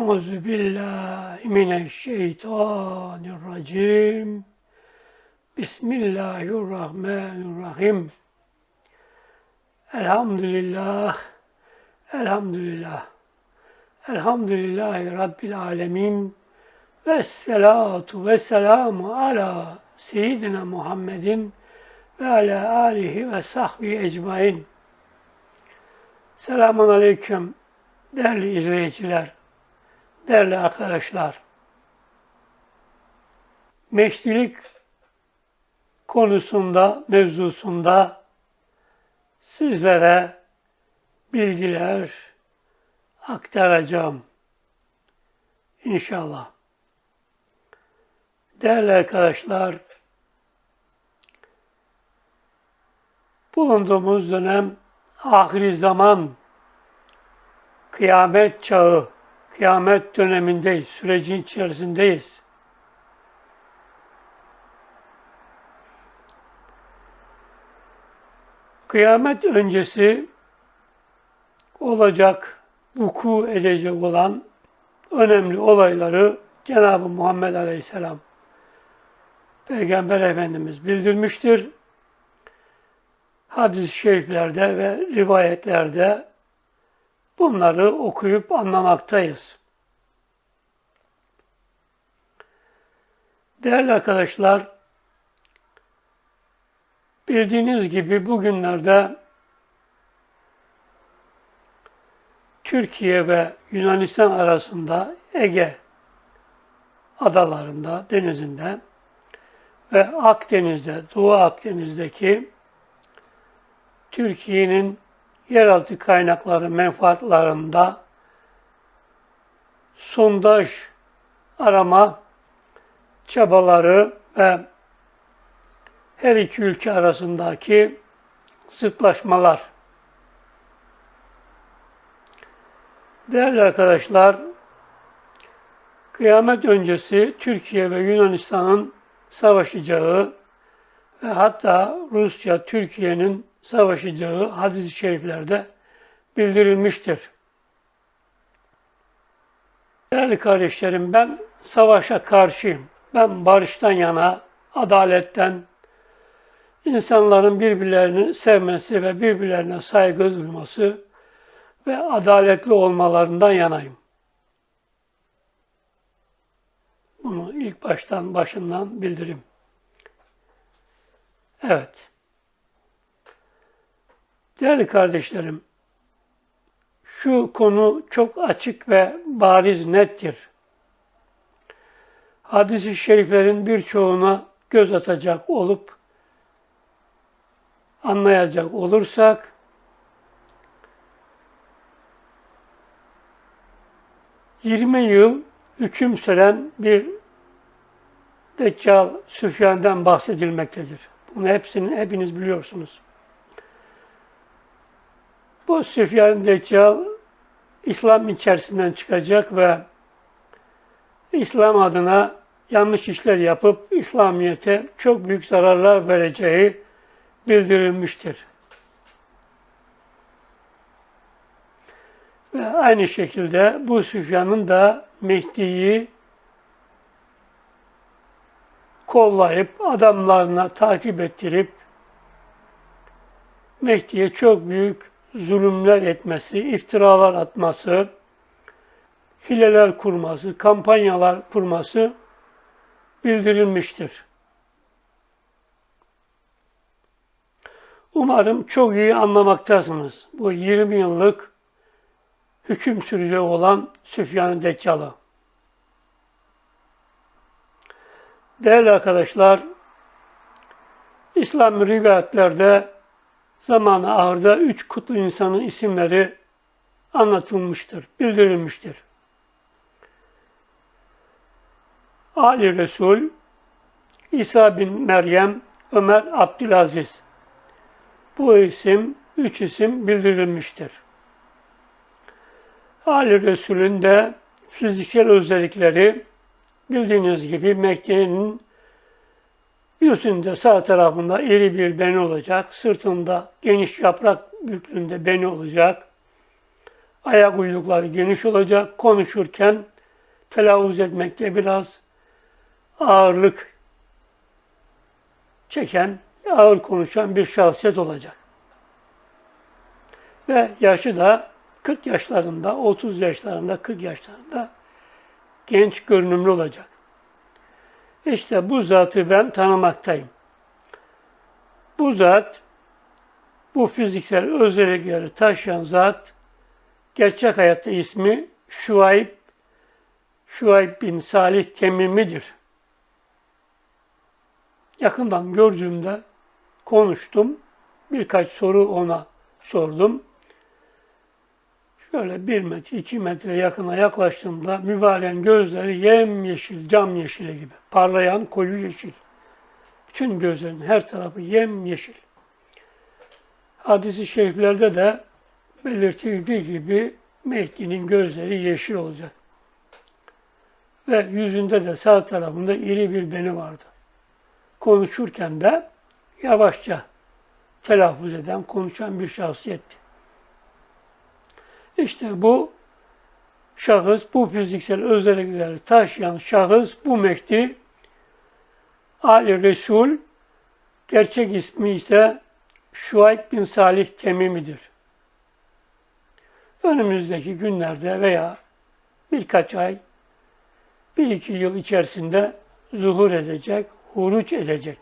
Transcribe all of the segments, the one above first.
Euzu billahi mineşşeytanirracim. Bismillahirrahmanirrahim. Elhamdülillah. Elhamdülillah. Elhamdülillahi Rabbil alemin. Ve salatu ve selamu ala seyyidina Muhammedin ve ala alihi ve sahbihi ecmain. Selamun aleyküm değerli izleyiciler, değerli arkadaşlar. Meşrilik konusunda, mevzusunda sizlere bilgiler aktaracağım. İnşallah. Değerli arkadaşlar, bulunduğumuz dönem ahir zaman, kıyamet çağı, kıyamet dönemindeyiz, sürecin içerisindeyiz. Kıyamet öncesi olacak, vuku edecek olan önemli olayları Cenab-ı Muhammed Aleyhisselam Peygamber Efendimiz bildirmiştir. Hadis-i şeriflerde ve rivayetlerde bunları okuyup anlamaktayız. Değerli arkadaşlar, bildiğiniz gibi bugünlerde Türkiye ve Yunanistan arasında Ege adalarında, denizinde ve Akdeniz'de, Doğu Akdeniz'deki Türkiye'nin yeraltı kaynakları menfaatlarında sondaj arama çabaları ve her iki ülke arasındaki zıtlaşmalar. Değerli arkadaşlar, kıyamet öncesi Türkiye ve Yunanistan'ın savaşacağı ve hatta Rusya, Türkiye'nin savaşacağı hadis-i şeriflerde bildirilmiştir. Değerli kardeşlerim ben savaşa karşıyım. Ben barıştan yana, adaletten, insanların birbirlerini sevmesi ve birbirlerine saygı duyması ve adaletli olmalarından yanayım. Bunu ilk baştan başından bildirim. Evet. Değerli kardeşlerim, şu konu çok açık ve bariz nettir. Hadis-i şeriflerin birçoğuna göz atacak olup anlayacak olursak yirmi yıl hüküm süren bir Deccal Süfyan'dan bahsedilmektedir. Bunu hepsini hepiniz biliyorsunuz. Bu Süfyan Deccal İslam içerisinden çıkacak ve İslam adına yanlış işler yapıp İslamiyet'e çok büyük zararlar vereceği bildirilmiştir. Ve aynı şekilde bu Süfyan'ın da Mehdi'yi kollayıp adamlarına takip ettirip Mehdi'ye çok büyük zulümler etmesi, iftiralar atması, hileler kurması, kampanyalar kurması bildirilmiştir. Umarım çok iyi anlamaktasınız bu 20 yıllık hüküm sürecek olan Süfyan-ı Deccal'ı. Değerli arkadaşlar, İslam rivayetlerde zamanı ahırda üç kutlu insanın isimleri anlatılmıştır, bildirilmiştir. Ali Resul, İsa bin Meryem, Ömer Abdülaziz. Bu isim, üç isim bildirilmiştir. Ali Resul'ün de fiziksel özellikleri bildiğiniz gibi Mekke'nin yüzünde sağ tarafında iri bir beni olacak, sırtında geniş yaprak büyüklüğünde beni olacak, Ayak uylukları geniş olacak. Konuşurken telaffuz etmekte biraz ağırlık çeken, ağır konuşan bir şahsiyet olacak. Ve yaşı da 40 yaşlarında, 30 yaşlarında, 40 yaşlarında genç görünümlü olacak. İşte bu zatı ben tanımaktayım. Bu zat, bu fiziksel özellikleri taşıyan zat, gerçek hayatta ismi Şuayb, Şuayb bin Salih Temimi'dir. Yakından gördüğümde konuştum. Birkaç soru ona sordum. Şöyle bir metre, iki metre yakına yaklaştığımda mübarek gözleri yem yeşil, cam yeşili gibi. Parlayan koyu yeşil. Bütün gözlerin her tarafı yem yeşil. Hadisi şeriflerde de belirtildiği gibi Mehdi'nin gözleri yeşil olacak. Ve yüzünde de sağ tarafında iri bir beni vardı. Konuşurken de yavaşça telaffuz eden, konuşan bir şahsiyetti. İşte bu şahıs, bu fiziksel özellikleri taşıyan şahıs, bu Mehdi, Ali Resul, gerçek ismi ise Şuayb bin Salih Temimi'dir. Önümüzdeki günlerde veya birkaç ay, bir iki yıl içerisinde zuhur edecek, huruç edecek.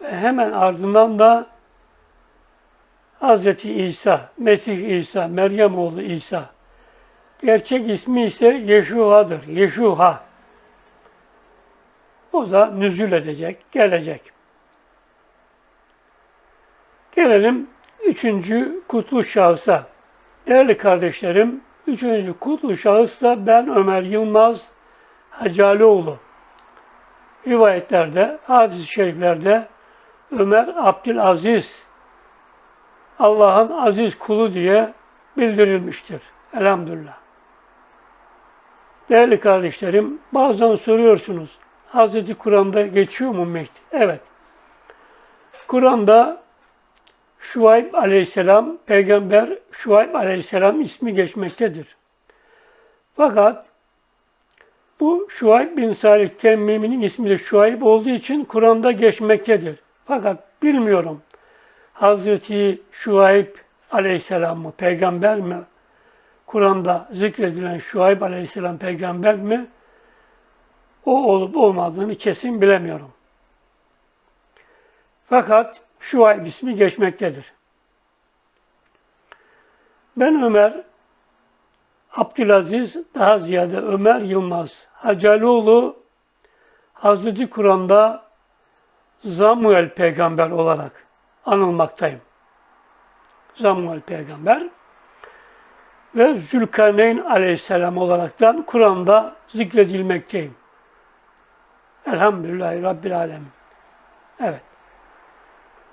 Ve hemen ardından da Hz. İsa, Mesih İsa, Meryem oğlu İsa. Gerçek ismi ise Yeşuha'dır. Yeşuha. O da nüzül edecek, gelecek. Gelelim üçüncü kutlu şahısa. Değerli kardeşlerim, üçüncü kutlu şahıs da ben Ömer Yılmaz Hacalioğlu. Rivayetlerde, hadis-i şeriflerde Ömer Abdülaziz Allah'ın aziz kulu diye bildirilmiştir. Elhamdülillah. Değerli kardeşlerim, bazen soruyorsunuz, Hz. Kur'an'da geçiyor mu Mehdi? Evet. Kur'an'da Şuayb aleyhisselam, peygamber Şuayb aleyhisselam ismi geçmektedir. Fakat bu Şuayb bin Salih Temmimi'nin ismi de Şuayb olduğu için Kur'an'da geçmektedir. Fakat bilmiyorum Hazreti Şuayb aleyhisselam mı, peygamber mi? Kur'an'da zikredilen Şuayb aleyhisselam peygamber mi? O olup olmadığını kesin bilemiyorum. Fakat Şuayb ismi geçmektedir. Ben Ömer, Abdülaziz, daha ziyade Ömer Yılmaz, Hacalioğlu, Hazreti Kur'an'da Samuel peygamber olarak anılmaktayım. Samuel peygamber ve Zülkarneyn aleyhisselam olaraktan Kur'an'da zikredilmekteyim. Elhamdülillahi Rabbil Alemin. Evet.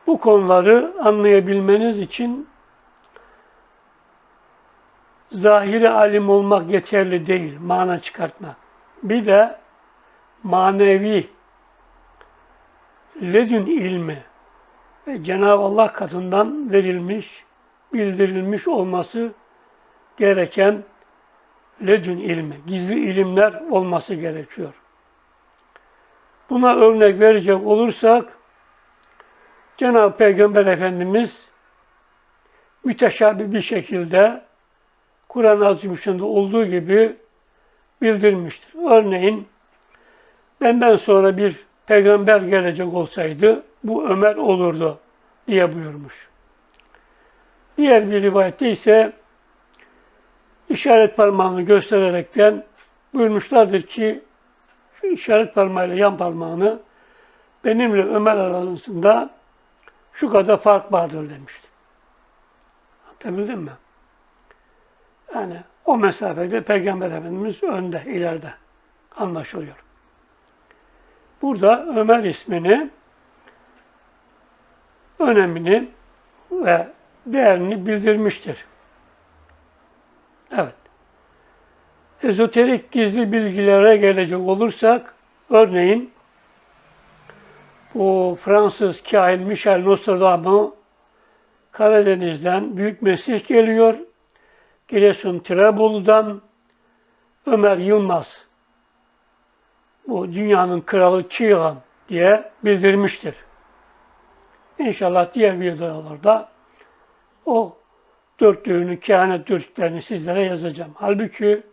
Bu konuları anlayabilmeniz için zahiri alim olmak yeterli değil, mana çıkartmak. Bir de manevi ledün ilmi, Cenab-ı Allah katından verilmiş, bildirilmiş olması gereken ledün ilmi, gizli ilimler olması gerekiyor. Buna örnek verecek olursak, Cenab-ı Peygamber Efendimiz müteşabih bir şekilde Kur'an-ı Azimüşşan'da olduğu gibi bildirmiştir. Örneğin benden sonra bir peygamber gelecek olsaydı bu Ömer olurdu diye buyurmuş. Diğer bir rivayette ise işaret parmağını göstererekten buyurmuşlardır ki şu işaret parmağıyla yan parmağını benimle Ömer arasında şu kadar fark vardır demişti. Anlatabildim mi? Yani o mesafede Peygamber Efendimiz önde, ileride anlaşılıyor. Burada Ömer ismini önemini ve değerini bildirmiştir. Evet. Ezoterik gizli bilgilere gelecek olursak, örneğin bu Fransız kahin Michel Nostradamus Karadeniz'den Büyük Mesih geliyor. Giresun Tirebolu'dan Ömer Yılmaz bu dünyanın kralı Çiğhan diye bildirmiştir. İnşallah diğer videolarda o dörtlüğünü, kehanet dörtlüklerini sizlere yazacağım. Halbuki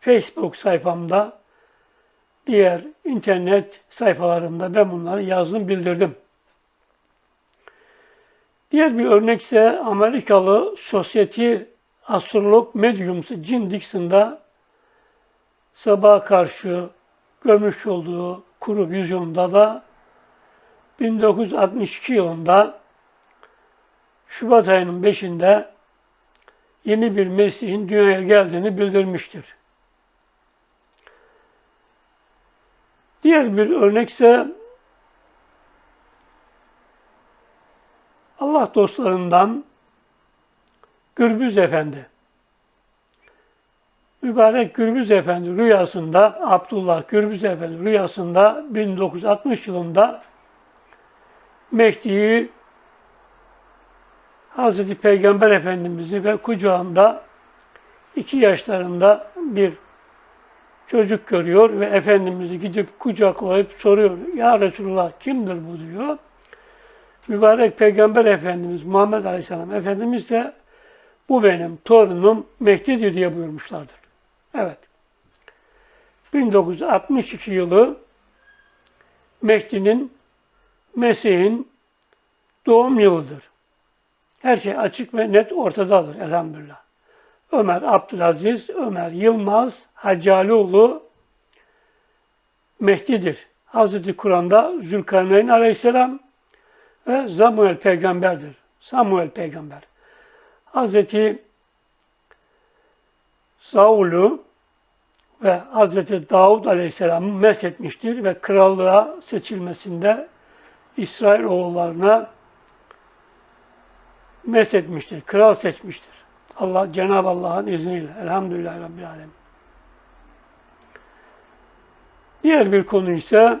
Facebook sayfamda, diğer internet sayfalarımda ben bunları yazdım, bildirdim. Diğer bir örnek ise Amerikalı sosyeti astrolog medyum Jim Dixon'da sabaha karşı görmüş olduğu kuru vizyonda da 1962 yılında Şubat ayının 5'inde yeni bir Mesih'in dünyaya geldiğini bildirmiştir. Diğer bir örnek ise Allah dostlarından Gürbüz Efendi. Mübarek Gürbüz Efendi rüyasında, Abdullah Gürbüz Efendi rüyasında 1960 yılında Mehdi'yi Hazreti Peygamber Efendimiz'i ve kucağında iki yaşlarında bir çocuk görüyor ve Efendimiz'i gidip kucaklayıp soruyor. Ya Resulullah kimdir bu diyor. Mübarek Peygamber Efendimiz Muhammed Aleyhisselam Efendimiz de bu benim torunum Mehdi'dir diye buyurmuşlardır. Evet. 1962 yılı Mehdi'nin Mesih'in doğum yılıdır. Her şey açık ve net ortadadır elhamdülillah. Ömer Abdülaziz, Ömer Yılmaz, Hacalioğlu Mehdi'dir. Hazreti Kur'an'da Zülkarneyn Aleyhisselam ve Samuel peygamberdir. Samuel peygamber. Hazreti Saul'u ve Hazreti Davud Aleyhisselam'ı meshetmiştir ve krallığa seçilmesinde İsrail oğullarına meshetmiştir. Kral seçmiştir. Allah Cenab-ı Allah'ın izniyle. Elhamdülillah Rabbil Alem. Diğer bir konu ise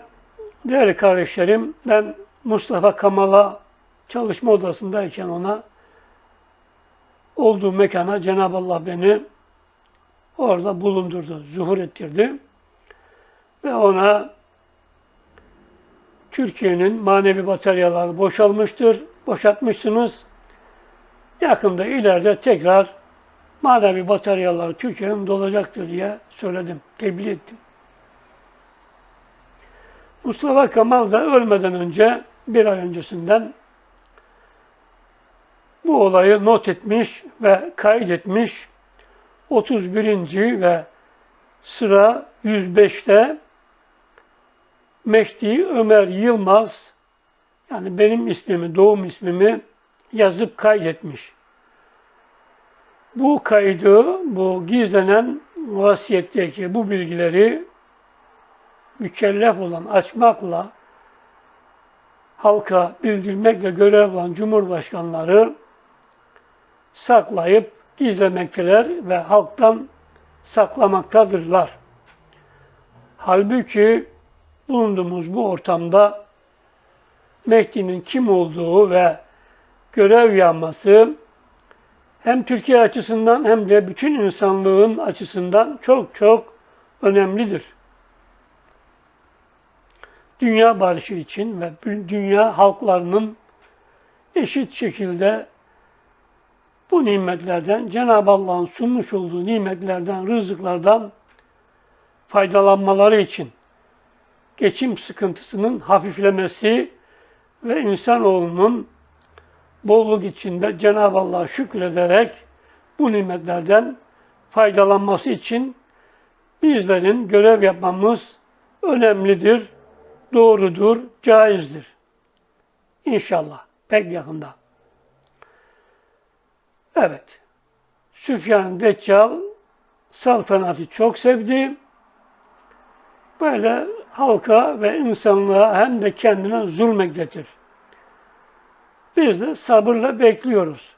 değerli kardeşlerim ben Mustafa Kamal'a çalışma odasındayken ona olduğu mekana Cenab-ı Allah beni orada bulundurdu, zuhur ettirdi. Ve ona Türkiye'nin manevi bataryaları boşalmıştır, boşaltmışsınız. Yakında ileride tekrar manevi bataryalar Türkiye'nin dolacaktır diye söyledim, tebliğ ettim. Mustafa Kemal da ölmeden önce, bir ay öncesinden bu olayı not etmiş ve kaydetmiş. 31. ve sıra 105'te Mehdi Ömer Yılmaz yani benim ismimi, doğum ismimi yazıp kaydetmiş. Bu kaydı, bu gizlenen vasiyetteki bu bilgileri mükellef olan açmakla halka bildirmekle görev olan cumhurbaşkanları saklayıp gizlemekteler ve halktan saklamaktadırlar. Halbuki bulunduğumuz bu ortamda Mehdi'nin kim olduğu ve görev yanması hem Türkiye açısından hem de bütün insanlığın açısından çok çok önemlidir. Dünya barışı için ve dünya halklarının eşit şekilde bu nimetlerden, Cenab-ı Allah'ın sunmuş olduğu nimetlerden, rızıklardan faydalanmaları için geçim sıkıntısının hafiflemesi ve insanoğlunun bolluk içinde Cenab-ı Allah'a şükrederek bu nimetlerden faydalanması için bizlerin görev yapmamız önemlidir, doğrudur, caizdir. İnşallah pek yakında. Evet. Süfyan Deccal saltanatı çok sevdi. Böyle halka ve insanlığa hem de kendine zulmektedir. Biz de sabırla bekliyoruz.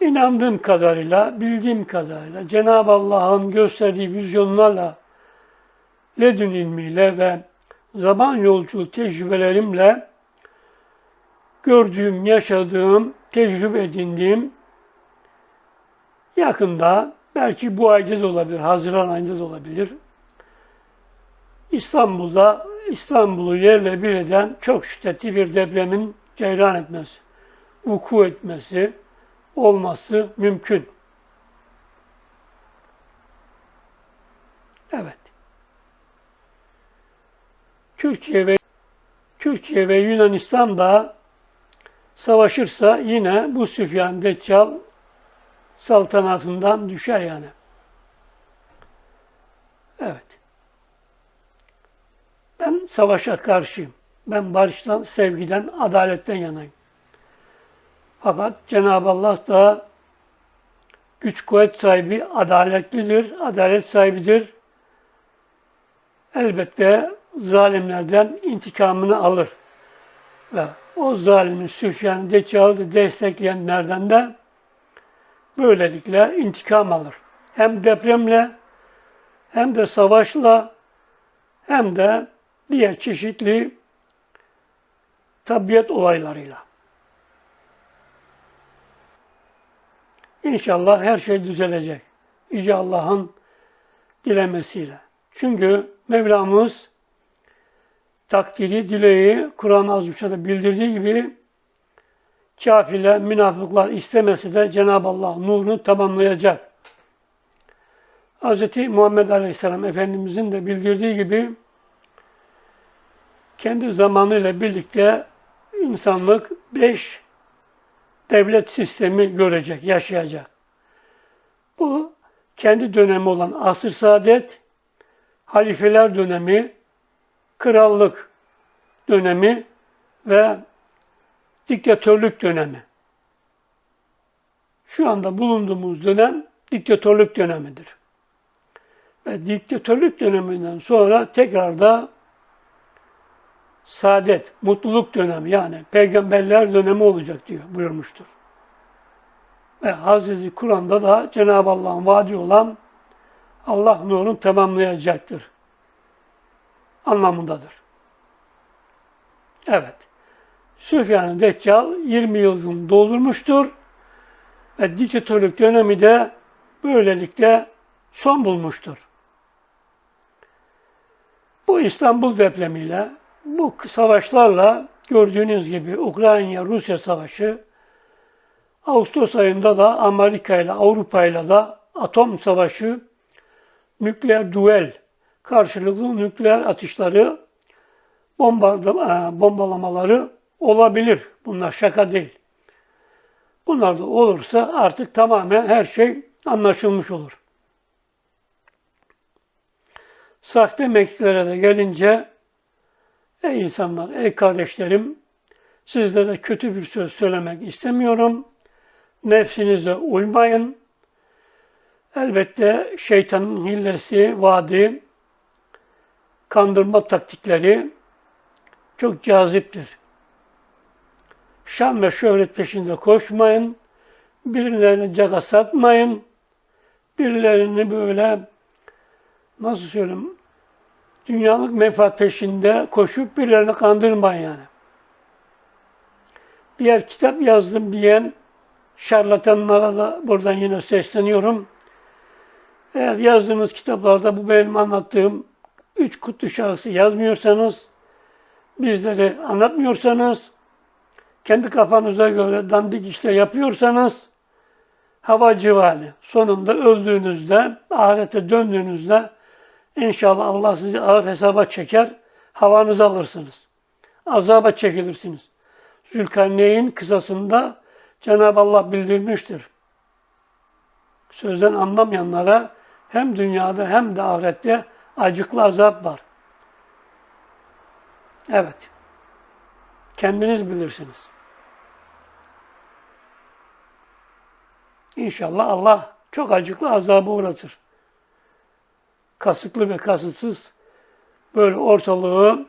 İnandığım kadarıyla, bildiğim kadarıyla Cenab-ı Allah'ın gösterdiği vizyonlarla, ledün ilmiyle ve zaman yolculuğu tecrübelerimle gördüğüm, yaşadığım, tecrübe edindiğim yakında belki bu ayda da olabilir, Haziran ayında da olabilir. İstanbul'da İstanbul'u yerle bir eden çok şiddetli bir depremin ceyran etmesi, vuku etmesi, olması mümkün. Evet. Türkiye ve Türkiye ve Yunanistan da savaşırsa yine bu Süfyan Deccal saltanatından düşer yani. Evet. Ben savaşa karşıyım. Ben barıştan, sevgiden, adaletten yanayım. Fakat Cenab-ı Allah da güç kuvvet sahibi, adaletlidir, adalet sahibidir. Elbette zalimlerden intikamını alır. Ve o zalimin Süfyan Deccal'ı destekleyenlerden de böylelikle intikam alır. Hem depremle hem de savaşla hem de diğer çeşitli tabiat olaylarıyla. İnşallah her şey düzelecek. Yüce Allah'ın dilemesiyle. Çünkü Mevlamız takdiri, dileği Kur'an-ı Azimüşşat'ta bildirdiği gibi kafirler, münafıklar istemesi de Cenab-ı Allah nurunu tamamlayacak. Hz. Muhammed Aleyhisselam Efendimizin de bildirdiği gibi kendi zamanıyla birlikte insanlık beş devlet sistemi görecek, yaşayacak. Bu kendi dönemi olan asr saadet, halifeler dönemi, krallık dönemi ve diktatörlük dönemi. Şu anda bulunduğumuz dönem diktatörlük dönemidir. Ve diktatörlük döneminden sonra tekrar da saadet, mutluluk dönemi yani peygamberler dönemi olacak diyor buyurmuştur. Ve Hazreti Kur'an'da da Cenab-ı Allah'ın vaadi olan Allah nurunu tamamlayacaktır anlamındadır. Evet. Süfyan-ı Deccal 20 yılını doldurmuştur ve diktatörlük dönemi de böylelikle son bulmuştur. Bu İstanbul depremiyle, bu savaşlarla gördüğünüz gibi Ukrayna-Rusya savaşı, Ağustos ayında da Amerika ile Avrupa ile de atom savaşı, nükleer duel, karşılıklı nükleer atışları, bombalamaları olabilir. Bunlar şaka değil. Bunlar da olursa artık tamamen her şey anlaşılmış olur. Sahte mektuplere de gelince ey insanlar, ey kardeşlerim sizlere kötü bir söz söylemek istemiyorum. Nefsinize uymayın. Elbette şeytanın hillesi, vaadi, kandırma taktikleri çok caziptir. Şan ve şöhret peşinde koşmayın. Birilerini caga satmayın. Birilerini böyle nasıl söyleyeyim dünyalık menfaat peşinde koşup birilerini kandırmayın yani. Bir yer kitap yazdım diyen şarlatanlara da buradan yine sesleniyorum. Eğer yazdığınız kitaplarda bu benim anlattığım üç kutlu şahsı yazmıyorsanız, bizleri anlatmıyorsanız, kendi kafanıza göre dandik işler yapıyorsanız, hava civali sonunda öldüğünüzde, ahirete döndüğünüzde inşallah Allah sizi ağır hesaba çeker, havanızı alırsınız. Azaba çekilirsiniz. Zülkarneyn kısasında Cenab-ı Allah bildirmiştir. Sözden anlamayanlara hem dünyada hem de ahirette acıklı azap var. Evet. Kendiniz bilirsiniz. İnşallah Allah çok acıklı azabı uğratır. Kasıtlı ve kasıtsız böyle ortalığı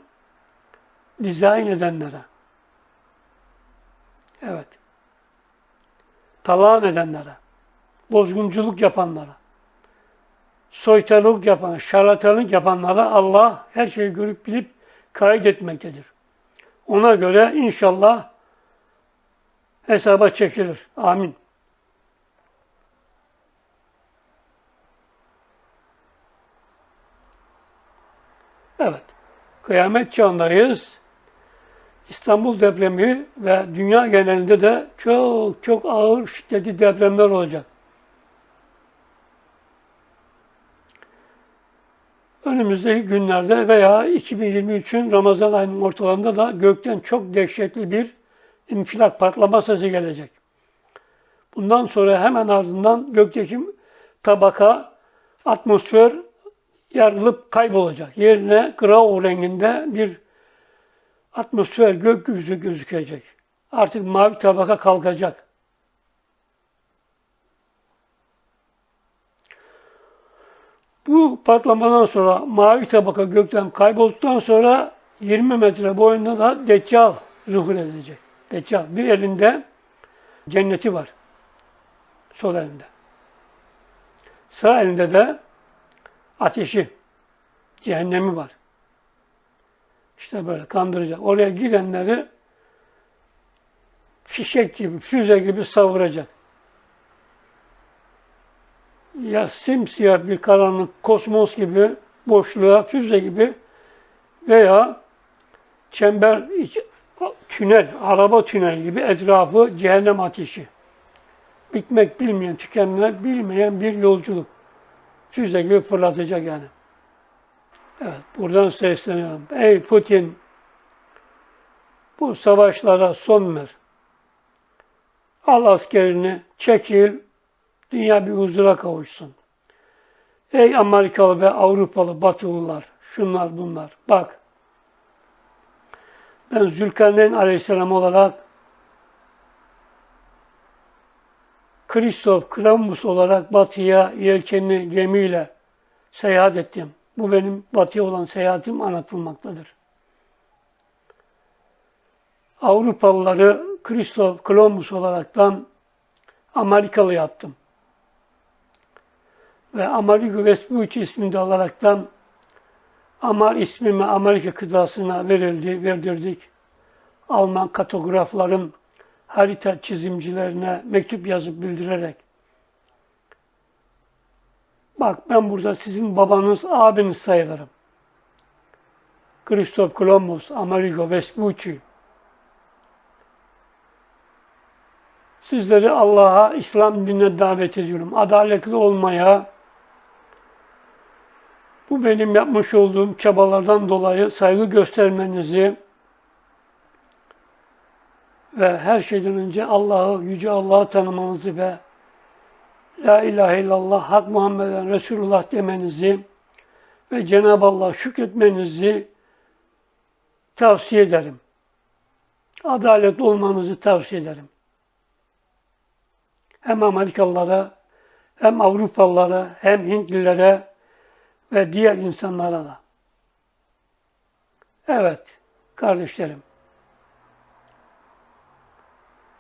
dizayn edenlere. Evet. Talan edenlere. Bozgunculuk yapanlara soytarılık yapan, şarlatanlık yapanlara Allah her şeyi görüp bilip kaydetmektedir. Ona göre inşallah hesaba çekilir. Amin. Evet, kıyamet çağındayız. İstanbul depremi ve dünya genelinde de çok çok ağır şiddetli depremler olacak. Önümüzdeki günlerde veya 2023'ün Ramazan ayının ortalarında da gökten çok dehşetli bir infilak patlama sesi gelecek. Bundan sonra hemen ardından gökteki tabaka, atmosfer yarılıp kaybolacak. Yerine grau renginde bir atmosfer gökyüzü gözükecek. Artık mavi tabaka kalkacak. Bu patlamadan sonra mavi tabaka gökten kaybolduktan sonra 20 metre boyunda da Deccal zuhur edecek. Deccal. Bir elinde cenneti var. Sol elinde. Sağ elinde de ateşi, cehennemi var. İşte böyle kandıracak. Oraya gidenleri fişek gibi, füze gibi savuracak. Ya simsiyah bir karanlık kosmos gibi, boşluğa, füze gibi veya çember, tünel, araba tünel gibi etrafı cehennem ateşi. Bitmek bilmeyen, tükenmek bilmeyen bir yolculuk. Füze gibi fırlatacak yani. Evet, buradan sesleniyorum. Ey Putin, bu savaşlara son ver. Al askerini, çekil, dünya bir huzura kavuşsun. Ey Amerikalı ve Avrupalı, Batılılar, şunlar bunlar, bak. Ben Zülkarneyn Aleyhisselam olarak Kristof Columbus olarak batıya yelkenli gemiyle seyahat ettim. Bu benim batıya olan seyahatim anlatılmaktadır. Avrupalıları Kristof Columbus olaraktan Amerikalı yaptım. Ve Amerigo Vespucci ismini de alaraktan Amar ismimi Amerika kıtasına verildi, verdirdik. Alman katografların harita çizimcilerine mektup yazıp bildirerek Bak ben burada sizin babanız, abiniz sayılırım. Christoph Columbus, Amerigo Vespucci. Sizleri Allah'a, İslam dinine davet ediyorum. Adaletli olmaya, bu benim yapmış olduğum çabalardan dolayı saygı göstermenizi ve her şeyden önce Allah'ı, Yüce Allah'ı tanımanızı ve La ilahe illallah, Hak Muhammeden Resulullah demenizi ve Cenab-ı Allah şükretmenizi tavsiye ederim. Adalet olmanızı tavsiye ederim. Hem Amerikalılara, hem Avrupalılara, hem Hintlilere ve diğer insanlara da. Evet, kardeşlerim.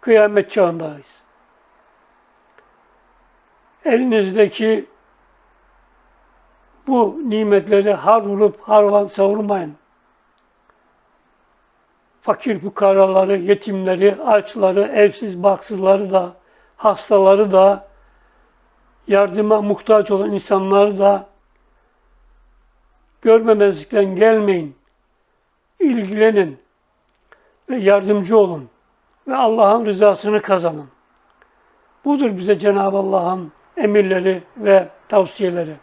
Kıyamet çağındayız elinizdeki bu nimetleri har vurup harvan savurmayın. Fakir fukaraları, yetimleri, açları, evsiz baksızları da, hastaları da, yardıma muhtaç olan insanları da görmemezlikten gelmeyin. İlgilenin ve yardımcı olun ve Allah'ın rızasını kazanın. Budur bize Cenab-ı Allah'ın emirleri ve tavsiyeleri.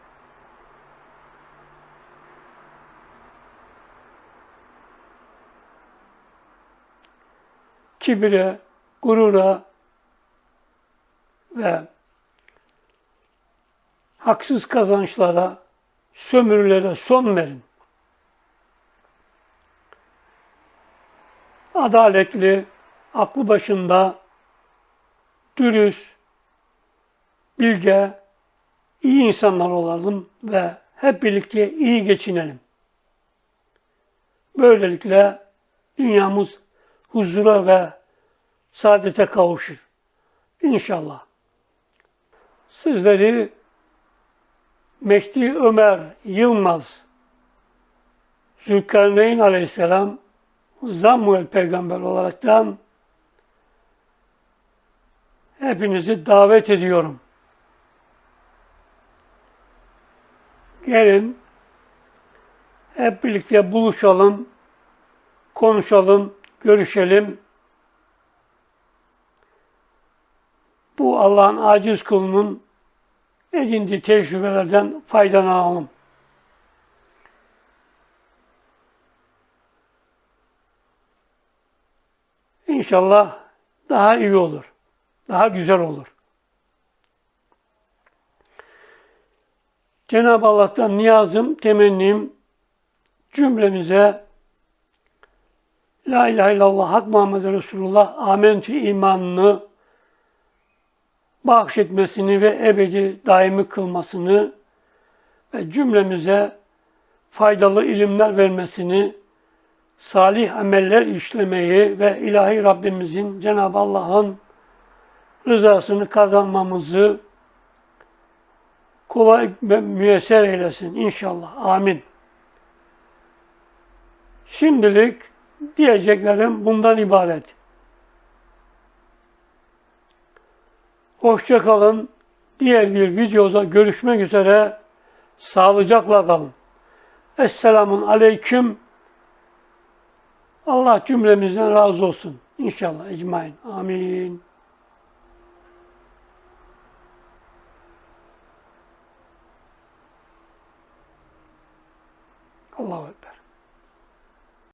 Kibire, gurura ve haksız kazançlara, sömürülere son verin. Adaletli, aklı başında, dürüst, bilge, iyi insanlar olalım ve hep birlikte iyi geçinelim. Böylelikle dünyamız huzura ve saadete kavuşur. İnşallah. Sizleri Mehdi Ömer Yılmaz Zülkarneyn Aleyhisselam Zamuel peygamber olaraktan hepinizi davet ediyorum. Gelin hep birlikte buluşalım, konuşalım, görüşelim. Bu Allah'ın aciz kulunun edindiği tecrübelerden faydalanalım. İnşallah daha iyi olur. Daha güzel olur. Cenab-ı Allah'tan niyazım, temennim cümlemize La ilahe illallah Hak Muhammed Resulullah amentü imanını bahşetmesini ve ebedi daimi kılmasını ve cümlemize faydalı ilimler vermesini, salih ameller işlemeyi ve ilahi Rabbimizin Cenab-ı Allah'ın rızasını kazanmamızı kolay ve müyesser eylesin inşallah. Amin. Şimdilik diyeceklerim bundan ibaret. Hoşça kalın. Diğer bir videoda görüşmek üzere. Sağlıcakla kalın. Esselamun aleyküm. Allah cümlemizden razı olsun. İnşallah ecmain. Amin. a lot.